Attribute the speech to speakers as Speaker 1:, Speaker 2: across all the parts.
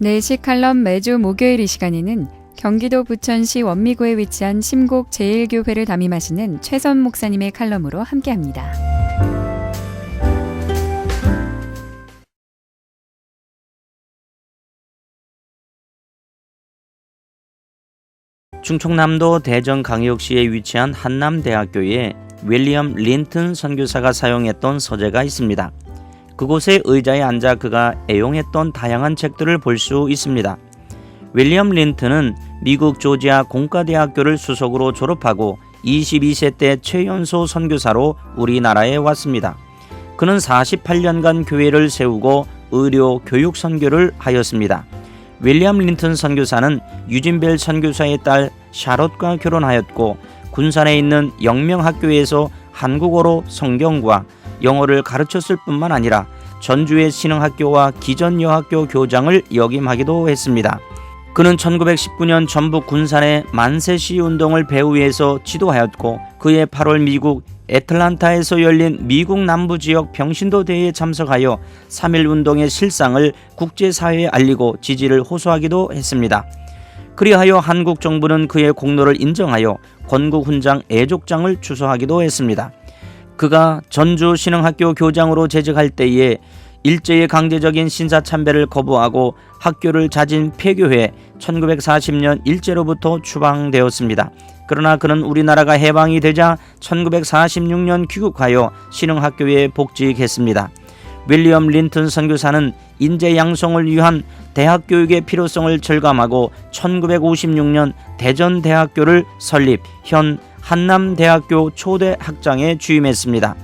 Speaker 1: 내시 칼럼 매주 목요일 이 시간에는 경기도 부천시 원미구에 위치한 심곡 제1교회를 담임하시는 최선 목사님의 칼럼으로 함께합니다.
Speaker 2: 충청남도 대전광역시에 위치한 한남대학교에 윌리엄 린튼 선교사가 사용했던 서재가 있습니다. 그곳의 의자에 앉아 그가 애용했던 다양한 책들을 볼 수 있습니다. 윌리엄 린튼은 미국 조지아 공과대학교를 수석으로 졸업하고 22세 때 최연소 선교사로 우리나라에 왔습니다. 그는 48년간 교회를 세우고 의료 교육 선교를 하였습니다. 윌리엄 린튼 선교사는 유진벨 선교사의 딸 샤롯과 결혼하였고 군산에 있는 영명학교에서 한국어로 성경과 영어를 가르쳤을 뿐만 아니라 전주의 신흥학교와 기전여학교 교장을 역임하기도 했습니다. 그는 1919년 전북 군산의 만세시 운동을 배후에서 지도하였고 그해 8월 미국 애틀란타에서 열린 미국 남부 지역 병신도 대회에 참석하여 3.1 운동의 실상을 국제사회에 알리고 지지를 호소하기도 했습니다. 그리하여 한국 정부는 그의 공로를 인정하여 건국훈장 애족장을 주소하기도 했습니다. 그가 전주 신흥학교 교장으로 재직할 때에 일제의 강제적인 신사 참배를 거부하고 학교를 자진 폐교해 1940년 일제로부터 추방되었습니다. 그러나 그는 우리나라가 해방이 되자 1946년 귀국하여 신흥학교에 복직했습니다. 윌리엄 린튼 선교사는 인재 양성을 위한 대학 교육의 필요성을 절감하고 1956년 대전대학교를 설립, 현 한남대학교 초대 학장에 취임했습니다.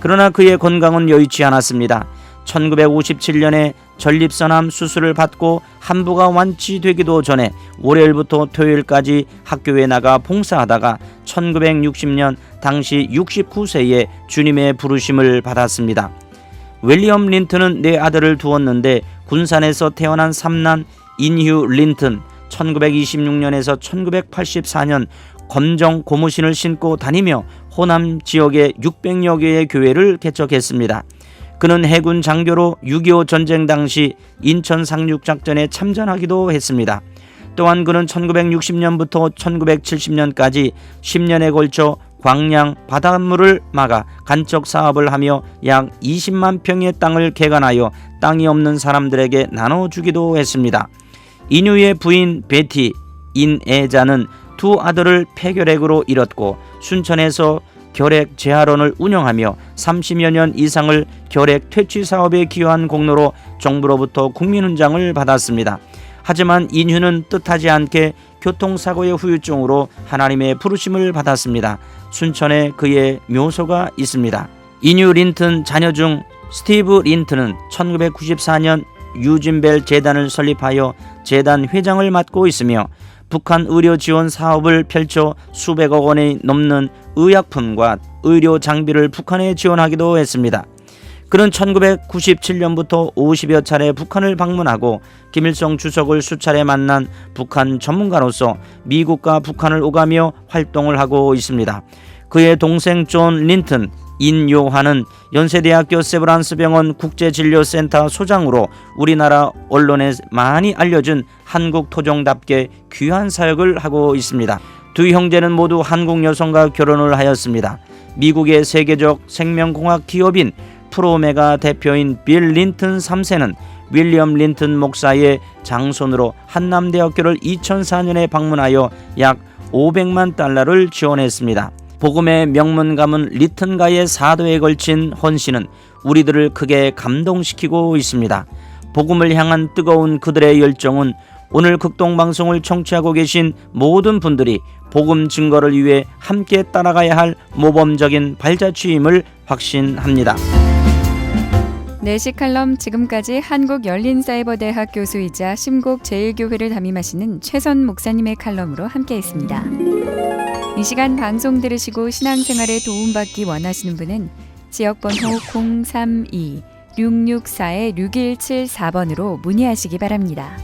Speaker 2: 그러나 그의 건강은 여의치 않았습니다. 1957년에 전립선암 수술을 받고 한부가 완치되기도 전에 월요일부터 토요일까지 학교에 나가 봉사하다가 1960년 당시 69세에 주님의 부르심을 받았습니다. 윌리엄 린튼은 네 아들을 두었는데 군산에서 태어난 삼남 인휴 린튼 1926년에서 1984년 검정 고무신을 신고 다니며 호남 지역의 600여 개의 교회를 개척했습니다. 그는 해군 장교로 6.25 전쟁 당시 인천 상륙작전에 참전하기도 했습니다. 또한 그는 1960년부터 1970년까지 10년에 걸쳐 광양 바닷물을 막아 간척 사업을 하며 약 20만 평의 땅을 개간하여 땅이 없는 사람들에게 나눠주기도 했습니다. 인유의 부인 베티 인애자는 두 아들을 폐결핵으로 잃었고 순천에서 결핵 재활원을 운영하며 30여 년 이상을 결핵 퇴치 사업에 기여한 공로로 정부로부터 국민훈장을 받았습니다. 하지만 인휴는 뜻하지 않게 교통사고의 후유증으로 하나님의 부르심을 받았습니다. 순천에 그의 묘소가 있습니다. 인휴 린튼 자녀 중 스티브 린튼은 1994년 유진벨 재단을 설립하여 재단 회장을 맡고 있으며 북한 의료 지원 사업을 펼쳐 수백억 원이 넘는 의약품과 의료 장비를 북한에 지원하기도 했습니다. 그는 1997년부터 50여 차례 북한을 방문하고 김일성 주석을 수차례 만난 북한 전문가로서 미국과 북한을 오가며 활동을 하고 있습니다. 그의 동생 존 린튼 인요하는 연세대학교 세브란스 병원 국제진료센터 소장으로 우리나라 언론에 많이 알려진 한국 토종답게 귀한 사역을 하고 있습니다. 두 형제는 모두 한국 여성과 결혼을 하였습니다. 미국의 세계적 생명공학 기업인 프로메가 대표인 빌 린튼 3세는 윌리엄 린튼 목사의 장손으로 한남대학교를 2004년에 방문하여 약 500만 달러를 지원했습니다. 복음의 명문 가문 리튼가의 사도에 걸친 헌신은 우리들을 크게 감동시키고 있습니다. 복음을 향한 뜨거운 그들의 열정은 오늘 극동 방송을 청취하고 계신 모든 분들이 복음 증거를 위해 함께 따라가야 할 모범적인 발자취임을 확신합니다.
Speaker 1: 내시 칼럼 지금까지 한국 열린사이버대학 교수이자 심곡 제1교회를 담임하시는 최선 목사님의 칼럼으로 함께했습니다. 이 시간 방송 들으시고 신앙생활에 도움받기 원하시는 분은 지역번호 032 664-6174번으로 문의하시기 바랍니다.